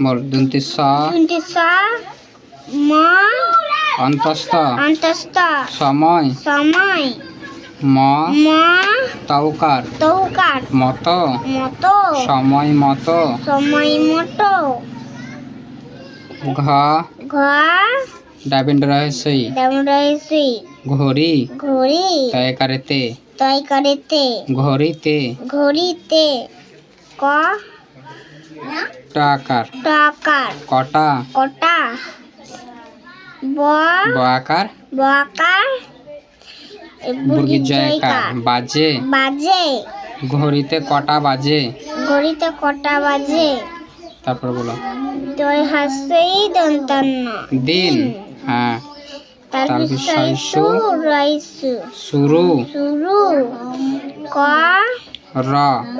বল দন্তি স দুটি সা ম অন্তস্থ। অন্তস্থ সময়। সময়। ম। ম তৌকার তৌকার মত। মতো। সময় মত। সময় মতো। ঘ। ঘ। ডাবিন্ড রহস্যই ডামরাইসি ঘড়ি। ঘড়ি। তয়কারেতে। তয় করেতে ঘড়িতে। ঘড়িতে। ক। টাকার। টাকার। কটা? কটা? ব বয়াকার বকার বুর্গির জয়কার বাজে? বাজে। ঘড়িতে কটা বাজে? ঘড়িতে কটা বাজে? তারপর বলো। দই হাসেই দন্তান্ন। দিন। হ্যাঁ। তার বিষয় রাইসু শুরু। শুরু। ক? র।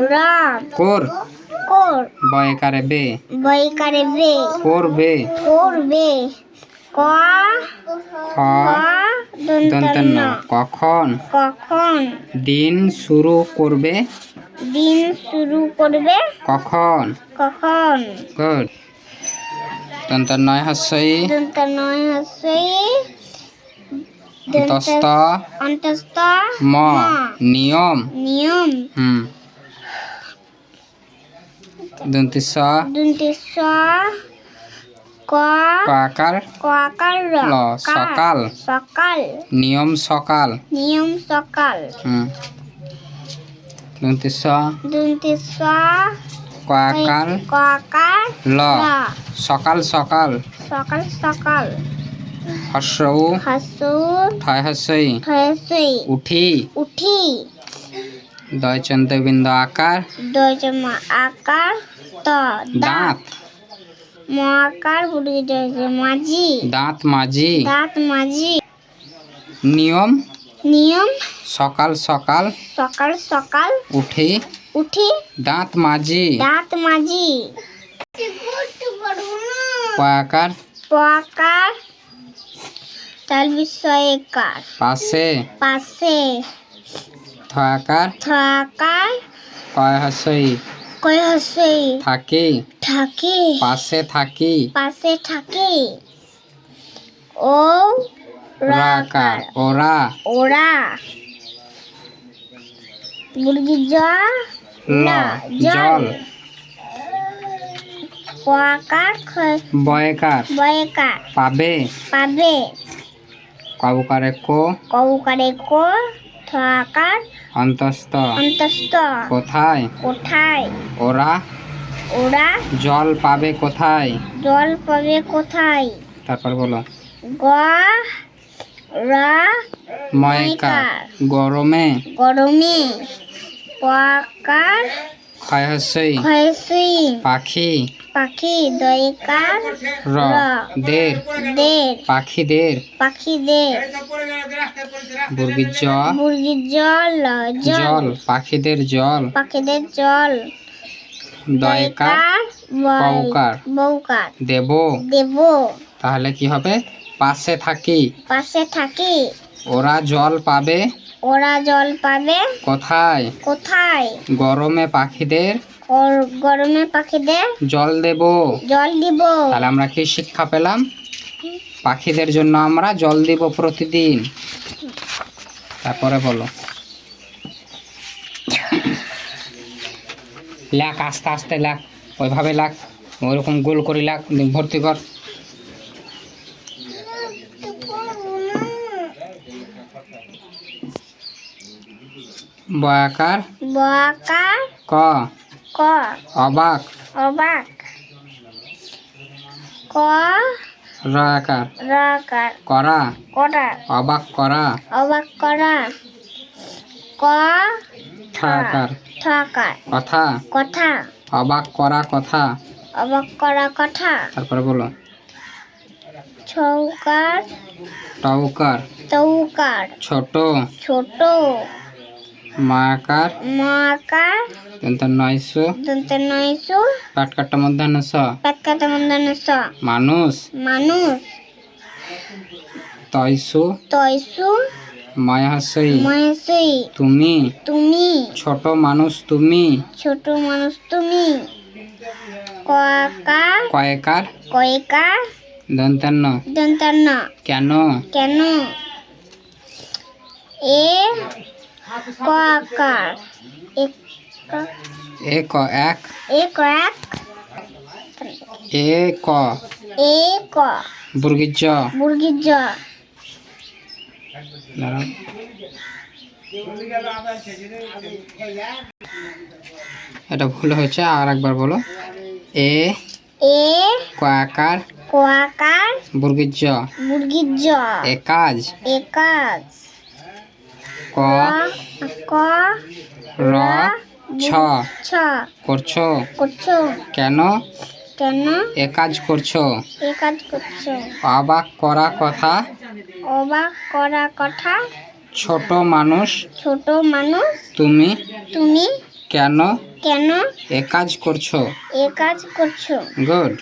র। কোর? কোর। বয়কারে বে? বইকারে বে। করবে করবে ক খ কখন? কখন? দিন শুরু করবে? দিন শুরু করবে? কখন? কখন? গুড। হাস্যই। অন্তস্থ। ম। নিয়ম। নিয়ম। হুম। দন্তি স ক কাকার কাকার ল, সকাল। সকাল নিয়ম সকাল নিয়ম সকাল হুম দন্তি স দুন্তিস কাকার কাকার ল সকাল সকাল সকাল সকাল হস্যউ হাসু ঠয় হয়েছে উঠি উঠি দয় চন্দ্রবিন্দু আকার দজমা আকার ত দাঁত ম আকার মাঝি দাঁত মাঝি দাঁত মাঝি নিয়ম নিয়ম সকাল সকাল সকাল সকাল উঠি উঠি দাঁত মাঝি দাঁত মাঝি কয়াকার পকার তার বিষয়ে কার পাশে পাশে থয়াকার থাকার কয় হাস্যই কয় হসে থাকি। থাকে। পাশে থাকি। পাশে থাকে। ও রাকার। ওরা। ওরা। মুরগি জ ল জল। জল। বয়কার বয়কার। পাবে। পাবে। কবকারে কো। কৌকারে কো। থাকার অন্তস্থ। অন্তস্থ। কোথায়? কোথায়? ওরা? ওরা? জল পাবে কোথায়? জল পাবে কোথায়? তারপর বলো। গ রা ময়কার। গরমে। গরমে। পাকার হাস্যই পাখি। পাখি দয়কার র দের। দের। পাখিদের পাখিদের বুর্গির জ। মুরগির জল। জল পাখিদের জল। পাখিদের জল দয়কার পৌকার। বৌকার দেব। দেব। তাহলে কি হবে? পাশে থাকি। পাশে থাকি। ওরা জল পাবে। ওরা জল পাবে। কোথায়? কোথায়? গরমে পাখিদের? গরমে পাখিদের? জল দেব। জল দিব। তাহলে আমরা কি শিক্ষা পেলাম? পাখিদের জন্য আমরা জল দিব প্রতিদিন। তারপরে বলো। লেখ আস্তে আস্তে লেখ। ওইভাবে লেখ। ওইরকম গোল করে লাখ ভর্তি কর। বয়াকার বকার ক। ক। অবাক। অবাক। ক। রয়াকার। রাকার করা। করা। অবাক করা। অবাক করা। ক। ঠাকার থাকার কথা। কথা। অবাক করা কথা। অবাক করা কথা। তারপরে বলো। ছৌকার টৌকার। তৌকার ছোট। ছোট। মায়াকার মাকার দন্ত নয়শো। দন্ত নয়সু পাটকাট্টা মধ্যাহ্ন স পেটকাটা মন্দান স মানুষ মানুষ তয়সু তয়সু মায়াহাসই মহেশই কয়াকার? কয়েকার? কয়কার? দন্তান্ন। দন্তান্ন। কেন? কেন? এ কয়াকার এক এ ক এক এ কয়াক এ ক এ ক বুর্গির জ মুরগির জ দাঁড়াও। এটা ভুল হয়েছে আর একবার বলো। এ এ কয়াকার কোয়াকার বুর্গির জ মুরগির জ এ কাজ। ক ক র ছ। ছ। করছ? করছ। কেন? কেন? এ কাজ করছ? এ কাজ করছ। অবাক করা কথা? অবাক করা কথা? ছোট মানুষ? ছোট মানুষ? তুমি? তুমি? কেন? কেন? এ কাজ করছ? এ কাজ করছ। গুড।